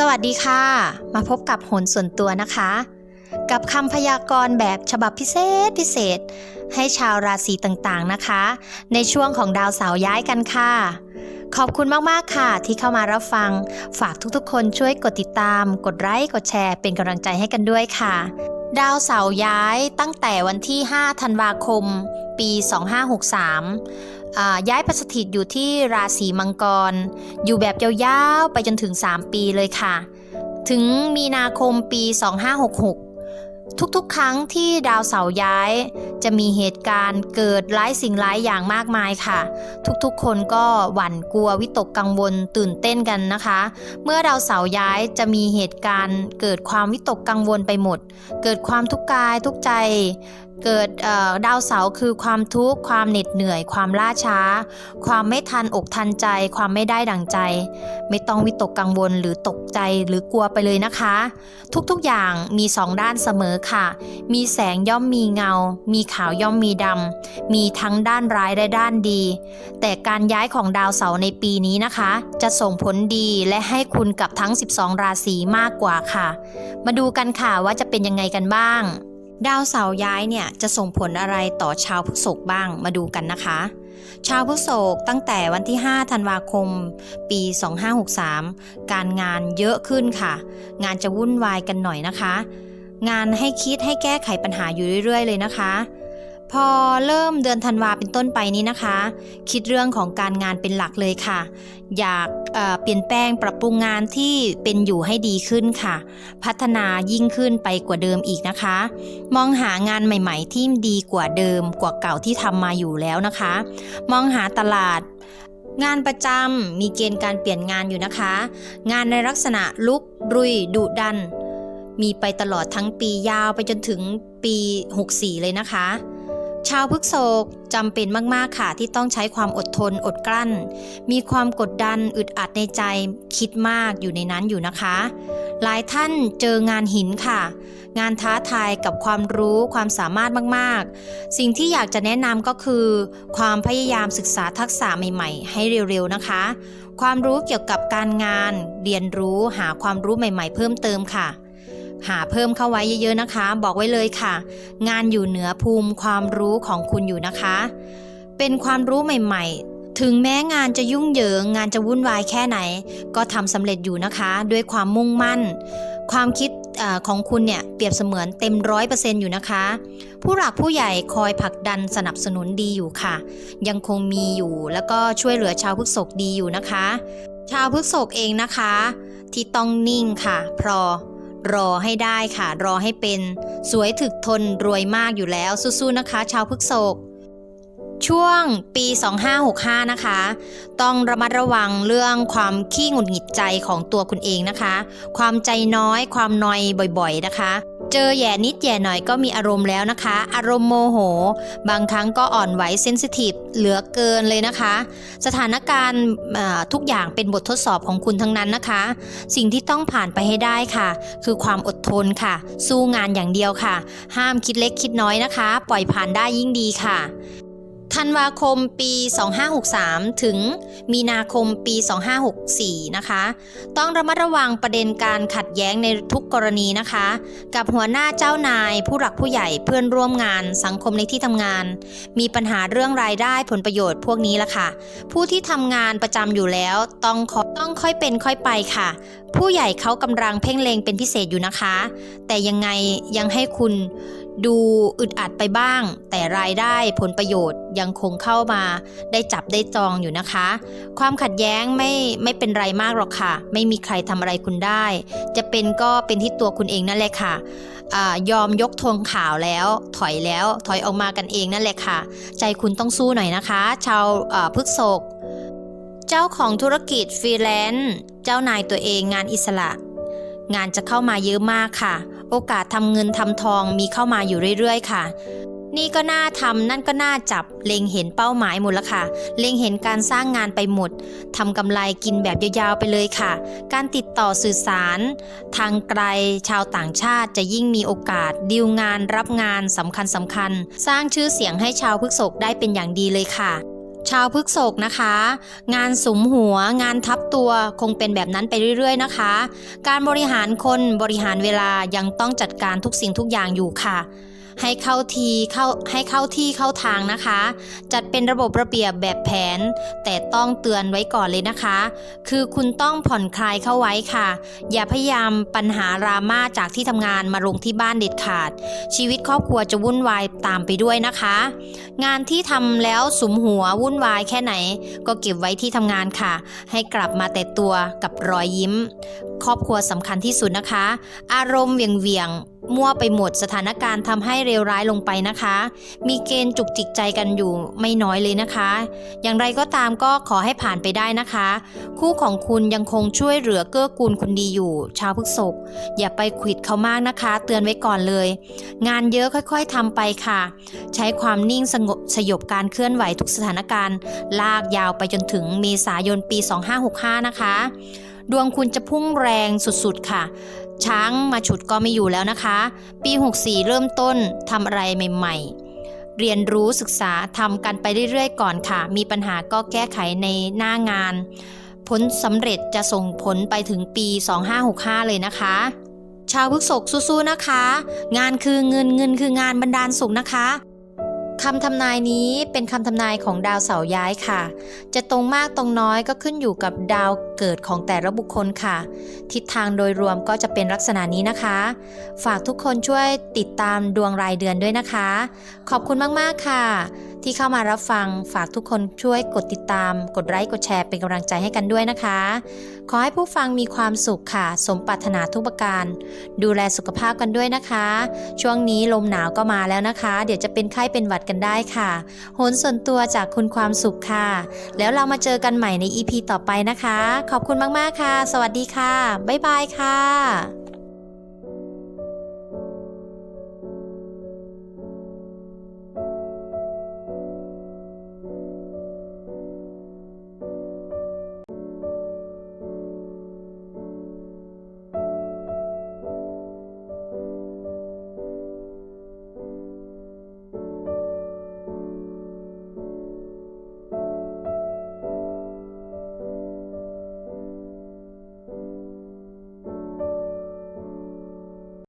สวัสดีค่ะ มาพบกับโหนส่วนตัวนะคะ กับคำพยากรณ์แบบฉบับพิเศษพิเศษ ให้ชาวราศีต่างๆนะคะ ในช่วงของดาวเสาร์ย้ายกันค่ะ ขอบคุณมากๆค่ะ ที่เข้ามารับฟัง ฝากทุกๆ คนช่วยกดติดตาม กดไลค์กดแชร์เป็นกำลังใจให้กันด้วยค่ะ ดาวเสาร์ย้ายตั้งแต่วันที่ 5 ธันวาคม ปี 2563 ย้ายไปสถิตอยู่ที่ราศีมังกร อยู่แบบยาวๆไปจนถึง 3 ปีเลยค่ะ ถึงมีนาคมปี 2566 ทุกๆ ครั้งที่ดาวเสาย้าย จะมีเหตุการณ์เกิดร้ายสิ่งร้ายอย่างมากมายค่ะ ทุกๆ คนก็หวั่นกลัววิตกกังวลตื่นเต้นกันนะคะ เมื่อดาวเสาย้ายจะมีเหตุการณ์ เกิดความวิตกกังวลไปหมด เกิดความทุกข์กายทุกใจ เกิดดาวเสาร์คือความทุกข์ความเหน็ดเหนื่อย ความล่าช้า ความไม่ทันอกทันใจ ความไม่ได้ดั่งใจ ไม่ต้องวิตกกังวลหรือตกใจหรือกลัวไปเลยนะคะ ทุกๆอย่างมีสองด้านเสมอค่ะ มีแสงย่อมมีเงา มีขาวย่อมมีดำมีทั้งด้านร้ายและด้านดี แต่การย้ายของดาวเสาร์ในปีนี้นะคะ จะส่งผลดีและให้คุณกับทั้ง 12 ราศีมากกว่าค่ะ มาดูกันค่ะว่าจะเป็นยังไงกันบ้าง ดาวเสาร์ย้ายเนี่ยจะส่งผลอะไรต่อชาวพฤษภบ้างมาดูกันนะคะ ชาวพฤษภตั้งแต่วันที่ 5 ธันวาคม ปี 2563 การงานเยอะขึ้นค่ะ งานจะวุ่นวายกันหน่อยนะคะ งานให้คิดให้แก้ไขปัญหาอยู่เรื่อย ๆ เลยนะคะ พอเริ่มเดือนธันวาเป็นต้นไปนี้นะคะ คิดเรื่องของการงานเป็นหลักเลยค่ะ อยากเเปลี่ยนแปลงปรับปรุงงานที่เป็นอยู่ให้ดีขึ้นค่ะ พัฒนายิ่งขึ้นไปกว่าเดิมอีกนะคะ มองหางานใหม่ ๆ ที่ดีกว่าเดิมกว่าเก่าที่ทำมาอยู่แล้วนะคะ มองหาตลาด งานประจำมีเกณฑ์การเปลี่ยนงานอยู่นะคะ งานในลักษณะลุกรุยดุดัน มีไปตลอดทั้งปียาวไปจนถึงปี 64 เลยนะคะ ชาวพฤกษกจำเป็นมาก ๆ ค่ะ ที่ต้องใช้ความอดทนอดกลั้น มีความกดดันอึดอัดในใจคิดมากอยู่ในนั้นอยู่นะคะ หลายท่านเจองานหินค่ะ งานท้าทายกับความรู้ความสามารถมาก ๆ สิ่งที่อยากจะแนะนำก็คือ ความพยายามศึกษาทักษะใหม่ ๆ ให้เร็ว ๆ นะคะ ความรู้เกี่ยวกับการงาน เรียนรู้หาความรู้ใหม่ ๆ เพิ่มเติมค่ะ หาเพิ่มเข้าไว้เยอะๆนะคะ บอกไว้เลยค่ะ งานอยู่เหนือภูมิความรู้ของคุณอยู่นะคะ เป็นความรู้ใหม่ ๆ ถึงแม้งานจะยุ่งเหยิง งานจะวุ่นวายแค่ไหน ก็ทำสำเร็จอยู่นะคะ ด้วยความมุ่งมั่น ความคิดอของคุณเนี่ยเปรียบเสมือนเต็มร้อยเปอร์เซ็นต์อยู่นะคะ ผู้หลักผู้ใหญ่คอยผลักดันสนับสนุนดีอยู่ค่ะ ยังคงมีอยู่แล้วก็ช่วยเหลือชาวพฤกษกดีอยู่นะคะ ชาวพฤกษกเองนะคะ ที่ต้องนิ่งค่ะเพรอ รอให้ได้ค่ะ รอให้เป็น สวยถึกทนรวยมากอยู่แล้วสู้ๆนะคะ ชาวพฤกษก ช่วงปี 2565 นะคะ ต้องระมัดระวังเรื่องความขี้หงุดหงิดใจของตัวคุณเองนะคะ ความใจน้อยความนอยบ่อยๆนะคะ เจอแย่นิดแย่หน่อยก็มีอารมณ์แล้วนะคะ อารมณ์โมโห บางครั้งก็อ่อนไหวเซนซิทีฟเหลือเกินเลยนะคะ สถานการณ์ทุกอย่างเป็นบททดสอบของคุณทั้งนั้นนะคะ สิ่งที่ต้องผ่านไปให้ได้ค่ะ คือความอดทนค่ะ สู้งานอย่างเดียวค่ะ ห้ามคิดเล็กคิดน้อยนะคะ ปล่อยผ่านได้ยิ่งดีค่ะ ธันวาคมปี 2563 ถึงมีนาคมปี 2564 นะคะ ต้องระมัดระวังประเด็นการขัดแย้งในทุกกรณีนะคะ กับหัวหน้าเจ้านาย ผู้หลักผู้ใหญ่เพื่อนร่วมงาน สังคมในที่ทำงาน มีปัญหาเรื่องรายได้ผลประโยชน์พวกนี้ละค่ะ ผู้ที่ทำงานประจำอยู่แล้วต้องขอต้องค่อยเป็นค่อยไปค่ะ ผู้ใหญ่เขากำลังเพ่งเลงเป็นพิเศษอยู่นะคะ แต่ยังไงยังให้คุณ ดูอึดอัดไปบ้าง แต่รายได้ผลประโยชน์ยังคงเข้ามาได้จับได้จองอยู่นะคะ ความขัดแย้งไม่ไม่เป็นไรมากหรอกค่ะ ไม่มีใครทำอะไรคุณได้ จะเป็นก็เป็นที่ตัวคุณเองนั่นแหละค่ะอยอมยกธงข่าวแล้ว ถอยแล้วถอยออกมากันเองนั่นแหละค่ะ ใจคุณต้องสู้หน่อยนะคะ ชาวพฤกษกเจ้าของธุรกิจฟรีแลนซ์เจ้านายตัวเองงานอิสระ งานจะเข้ามาเยอะมากค่ะ โอกาสทำเงินทำทองมีเข้ามาอยู่เรื่อยๆ ค่ะ นี่ก็น่าทำนั่นก็น่าจับ เล็งเห็นเป้าหมายหมดล้วค่ะ เล็งเห็นการสร้างงานไปหมดทำกำไรกินแบบยาวๆไปเลยค่ะ การติดต่อสื่อสาร ทางไกลชาวต่างชาติจะยิ่งมีโอกาสดีลงานรับงานสำคัญสำคัญๆสร้างชื่อเสียงให้ชาวพฤกษกได้เป็นอย่างดีเลยค่ะ ชาวพฤกษกนะคะ งานสุมหัว งานทับตัวคงเป็นแบบนั้นไปเรื่อย ๆ นะคะ การบริหารคนบริหารเวลายังต้องจัดการทุกสิ่งทุกอย่างอยู่ค่ะ ให้เข้าทีเข้าให้เข้าที่เข้าทางนะคะ จัดเป็นระบบระเบียบแบบแผน แต่ต้องเตือนไว้ก่อนเลยนะคะ คือคุณต้องผ่อนคลายเข้าไว้ค่ะ อย่าพยายามปัญหาราม่าจากที่ทำงานมาลงที่บ้านเด็ดขาด ชีวิตครอบครัวจะวุ่นวายตามไปด้วยนะคะ งานที่ทำแล้วสุมหัววุ่นวายแค่ไหน ก็เก็บไว้ที่ทำงานค่ะ ให้กลับมาแต่ตัวกับรอยยิ้ม ครอบครัวสำคัญที่สุดนะคะ อารมณ์เหวียงเวียง มั่วไปหมดสถานการณ์ทำให้เลวร้ายลงไปนะคะ มีเกณฑ์จุกจิกใจกันอยู่ไม่น้อยเลยนะคะ อย่างไรก็ตามก็ขอให้ผ่านไปได้นะคะ คู่ของคุณยังคงช่วยเหลือเกื้อกูลคุณดีอยู่ ชาวพฤกษกอย่าไปขิดเขามากนะคะ เตือนไว้ก่อนเลย งานเยอะค่อยๆทำไปค่ะ ใช้ความนิ่งสงบสยบการเคลื่อนไหวทุกสถานการณ์ ลากยาวไปจนถึงเมษายนปี 2565 นะคะดวงคุณจะพุ่งแรงสุดๆค่ะ ช้างมาฉุดก็ไม่อยู่แล้วนะคะ ปี 64 เริ่มต้นทำอะไรใหม่ ๆ เรียนรู้ศึกษาทำกันไปเรื่อยๆ ก่อนค่ะ มีปัญหาก็แก้ไขในหน้างาน ผลสำเร็จจะส่งผลไปถึงปี 2565 เลยนะคะชาวพฤกษกสู้ๆนะคะ งานคือเงินเงินคืองานบรรดาลสุขนะคะ คำทำนายนี้เป็นคำทำนายของดาวเสาย้ายค่ะ จะตรงมากตรงน้อยก็ขึ้นอยู่กับดาวเกิดของแต่ละบุคคลค่ะ ทิศทางโดยรวมก็จะเป็นลักษณะนี้นะคะ ฝากทุกคนช่วยติดตามดวงรายเดือนด้วยนะคะ ขอบคุณมากๆค่ะ ที่เข้ามารับฟังฝากทุกคนช่วยกดติดตาม กดไลค์กดแชร์เป็นกำลังใจให้กันด้วยนะคะ ขอให้ผู้ฟังมีความสุขค่ะ สมปรารถนาทุกประการ ดูแลสุขภาพกันด้วยนะคะ ช่วงนี้ลมหนาวก็มาแล้วนะคะ เดี๋ยวจะเป็นไข้เป็นหวัดกันได้ค่ะโหนส่วนตัวจากคุณความสุขค่ะ แล้วเรามาเจอกันใหม่ใน EP ต่อไปนะคะ ขอบคุณมากๆค่ะ สวัสดีค่ะ บ๊ายบายค่ะ